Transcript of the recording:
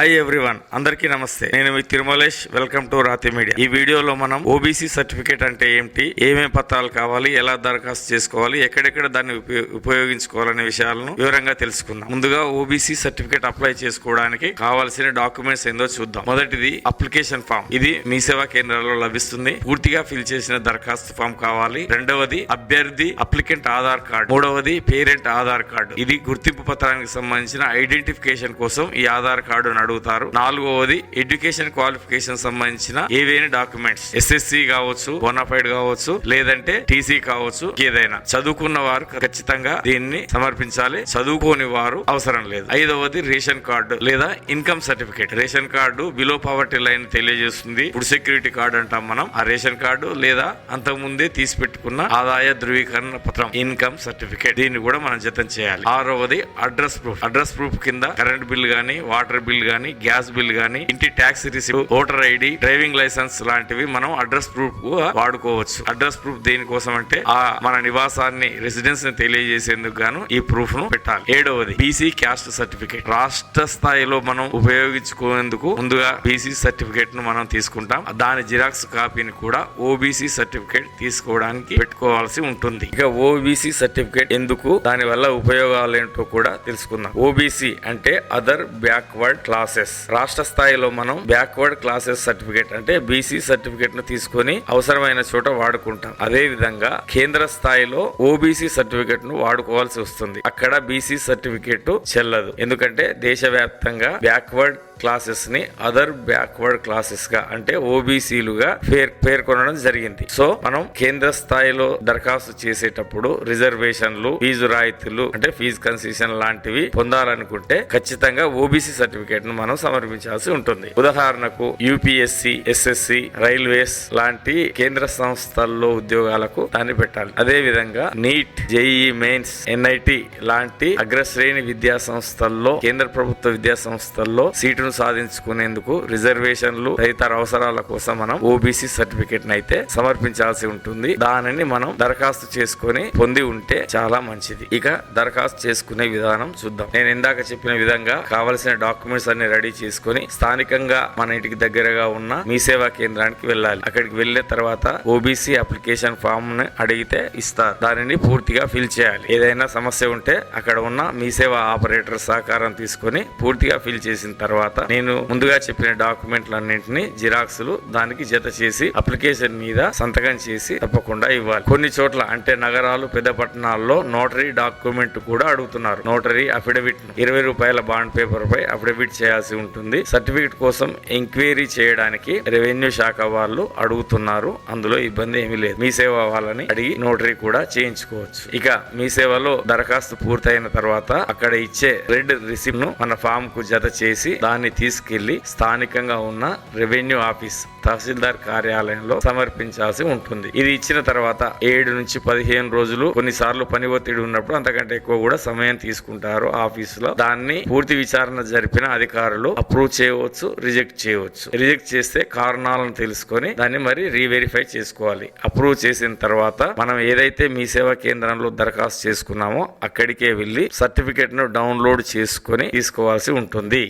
Hi everyone అందరికీ నమస్తే. నేను మీ Tirumalesh. Welcome to Rathi media ఈ వీడియోలో మనం ఓబీసీ సర్టిఫికేట్ అంటే ఏమిటి? ఏమేమి పత్రాలు కావాలి? ఎలా దరఖాస్తు చేసుకోవాలి? ఎక్కడెక్కడ దాన్ని ఉపయోగించుకోవాలనే విషయాలను వివరంగా తెలుసుకుందాం. ముందుగా ఓబీసీ సర్టిఫికేట్ అప్లై చేసుకోవడానికి కావాల్సిన డాక్యుమెంట్స్ ఏందో చూద్దాం. మొదటిది అప్లికేషన్ ఫామ్ ఇది మీ సేవా కేంద్రాల్లో లభిస్తుంది. పూర్తిగా ఫిల్ చేసిన దరఖాస్తు ఫామ్ కావాలి. రెండవది అభ్యర్థి అప్లికెంట్ ఆధార్ కార్డు. మూడవది పేరెంట్ ఆధార్ కార్డు. ఇది గుర్తింపు పత్రానికి సంబంధించిన ఐడెంటిఫికేషన్ కోసం ఈ ఆధార్ కార్డును అడుగుతారు. నాలుగవది ఎడ్యుకేషన్ క్వాలిఫికేషన్ సంబంధించిన ఏవైనా డాక్యుమెంట్స్ ఎస్ఎస్సి కావచ్చు బోనాఫైడ్ కావచ్చు లేదంటే టీసీ కావచ్చు ఏదైనా. చదువుకున్న వారు ఖచ్చితంగా దీన్ని సమర్పించాలి. చదువుకోని వారు అవసరం లేదు. ఐదవది రేషన్ కార్డు లేదా income certificate. Ration card below poverty line తెలియజేస్తుంది. ఫుడ్ సెక్యూరిటీ కార్డు అంటాం మనం. ఆ రేషన్ కార్డు లేదా అంతకుముందే తీసి పెట్టుకున్న ఆదాయ ధృవీకరణ పత్రం ఇన్కమ్ సర్టిఫికేట్. దీన్ని కూడా మనం జతం చేయాలి ఆరవది అడ్రస్ ప్రూఫ్ అడ్రస్ ప్రూఫ్ కింద కరెంట్ బిల్ గానీ వాటర్ బిల్ గానీ గ్యాస్ బిల్ కానీ ఇంటి tax receive voter ID driving licence లాంటివి మనం అడ్రస్ ప్రూఫ్ వాడుకోవచ్చు. అడ్రస్ ప్రూఫ్ దేనికోసం అంటే ఆ మన నివాసాన్ని రెసిడెన్స్ని తెలియజేసేందుకు గాను ఈ ప్రూఫ్ను పెట్టాలి. ఏడవది బీసీ క్యాస్ట్ సర్టిఫికేట్ రాష్ట్ర స్థాయిలో మనం ఉపయోగించుకునేందుకు ముందుగా బీసీ సర్టిఫికేట్ను మనం తీసుకుంటాం. దాని జిరాక్స్ కాపీని కూడా ఓబీసీ సర్టిఫికేట్ తీసుకోవడానికి పెట్టుకోవాల్సి ఉంటుంది. ఇక ఓబీసీ సర్టిఫికేట్ ఎందుకు దాని వల్ల ఉపయోగాలు ఏంటో కూడా తెలుసుకుందాం. ఓబీసీ అంటే అదర్ బ్యాక్వర్డ్ క్లాసెస్ రాష్ట్ర స్థాయిలో మనం బ్యాక్వర్డ్ క్లాసెస్ సర్టిఫికేట్ అంటే బీసీ సర్టిఫికేట్ను తీసుకొని అవసరమైన చోట వాడుకుంటాం. అదే విధంగా కేంద్ర స్థాయిలో ఓబీసీ సర్టిఫికేట్ను వాడుకోవాల్సి వస్తుంది. అక్కడ బీసీ సర్టిఫికేట్ చెల్లదు. ఎందుకంటే దేశవ్యాప్తంగా బ్యాక్వర్డ్ క్లాసెస్ని అదర్ బ్యాక్వర్డ్ క్లాసెస్గా అంటే ఓబీసీలుగా పేర్ పేర్కొనడం జరిగింది. సో మనం కేంద్ర స్థాయిలో దరఖాస్తు చేసేటప్పుడు రిజర్వేషన్లు ఫీజు రాయితీలు అంటే ఫీజు కన్సెషన్ లాంటివి పొందాలనుకుంటే ఖచ్చితంగా ఓబీసీ సర్టిఫికేట్ ను మనం సమర్పించాల్సి ఉంటుంది. ఉదాహరణకు యూపీఎస్సి ఎస్ఎస్సి రైల్వేస్ లాంటి కేంద్ర సంస్థల్లో ఉద్యోగాలకు దాన్ని పెట్టాలి. అదే విధంగా నీట్ జేఈ మెయిన్స్ ఎన్ఐటి లాంటి అగ్రశ్రేణి విద్యా సంస్థల్లో కేంద్ర ప్రభుత్వ విద్యా సంస్థల్లో సీటును సాధించుకునేందుకు రిజర్వేషన్లు తదితర అవసరాల కోసం మనం ఓబీసీ సర్టిఫికేట్ అయితే సమర్పించాల్సి ఉంటుంది. దానిని మనం దరఖాస్తు చేసుకొని పొంది ఉంటే చాలా మంచిది. ఇక దరఖాస్తు చేసుకునే విధానం చూద్దాం. నేను ఇందాక చెప్పిన విధంగా కావలసిన డాక్యుమెంట్స్ అన్ని రెడీ చేసుకొని స్థానికంగా మన ఇంటికి దగ్గరగా ఉన్న మీ సేవా కేంద్రానికి వెళ్ళాలి. అక్కడికి వెళ్ళిన తర్వాత ఓబీసీ అప్లికేషన్ ఫామ్ని అడిగితే ఇస్తారు. దానిని పూర్తిగా ఫిల్ చేయాలి. ఏదైనా సమస్య ఉంటే అక్కడ ఉన్న మీ సేవా ఆపరేటర్ సహకారం తీసుకొని పూర్తిగా ఫిల్ చేసిన తర్వాత నేను ముందుగా చెప్పిన డాక్యుమెంట్లన్నింటినీ జిరాక్స్లు దానికి జత చేసి అప్లికేషన్ మీద సంతకం చేసి తప్పకుండా ఇవ్వాలి. కొన్ని చోట్ల అంటే నగరాలు పెద్ద పట్టణాల్లో నోటరీ డాక్యుమెంట్ కూడా అడుగుతున్నారు. నోటరీ అఫిడవిట్ ఇరవై రూపాయల బాండ్ పేపర్ పై అఫిడవిట్ చేయాల్సి ఉంటుంది. సర్టిఫికేట్ కోసం ఎంక్వైరీ చేయడానికి రెవెన్యూ శాఖ వాళ్ళు అడుగుతున్నారు. అందులో ఇబ్బంది ఏమీ లేదు. మీ సేవ వాళ్ళని అడిగి నోటరీ కూడా చేయించుకోవచ్చు. ఇక మీ సేవలో దరఖాస్తు పూర్తయిన తర్వాత అక్కడ ఇచ్చే రెడ్ రిసిప్ట్ను మన ఫామ్కు జత చేసి దాన్ని తీసుకెళ్ళి స్థానికంగా ఉన్న రెవెన్యూ ఆఫీస్ తహసీల్దార్ కార్యాలయంలో సమర్పించాల్సి ఉంటుంది. ఇది ఇచ్చిన తర్వాత ఏడు నుంచి పదిహేను రోజులు కొన్నిసార్లు పని ఒత్తిడి ఉన్నప్పుడు అంతకంటే ఎక్కువ కూడా సమయం తీసుకుంటారు. ఆఫీసులో దాన్ని పూర్తి విచారణ జరిపిన అధికారులు అప్రూవ్ చేయవచ్చు రిజెక్ట్ చేయవచ్చు. రిజెక్ట్ చేస్తే కారణాలను తెలుసుకొని దాన్ని మరి రీవెరిఫై చేసుకోవాలి. అప్రూవ్ చేసిన తర్వాత మనం ఏదైతే మీ సేవా కేంద్రంలో దరఖాస్తు చేసుకున్నామో అక్కడికే వెళ్ళి సర్టిఫికేట్ను డౌన్లోడ్ చేసుకొని తీసుకోవాల్సి ఉంటుంది.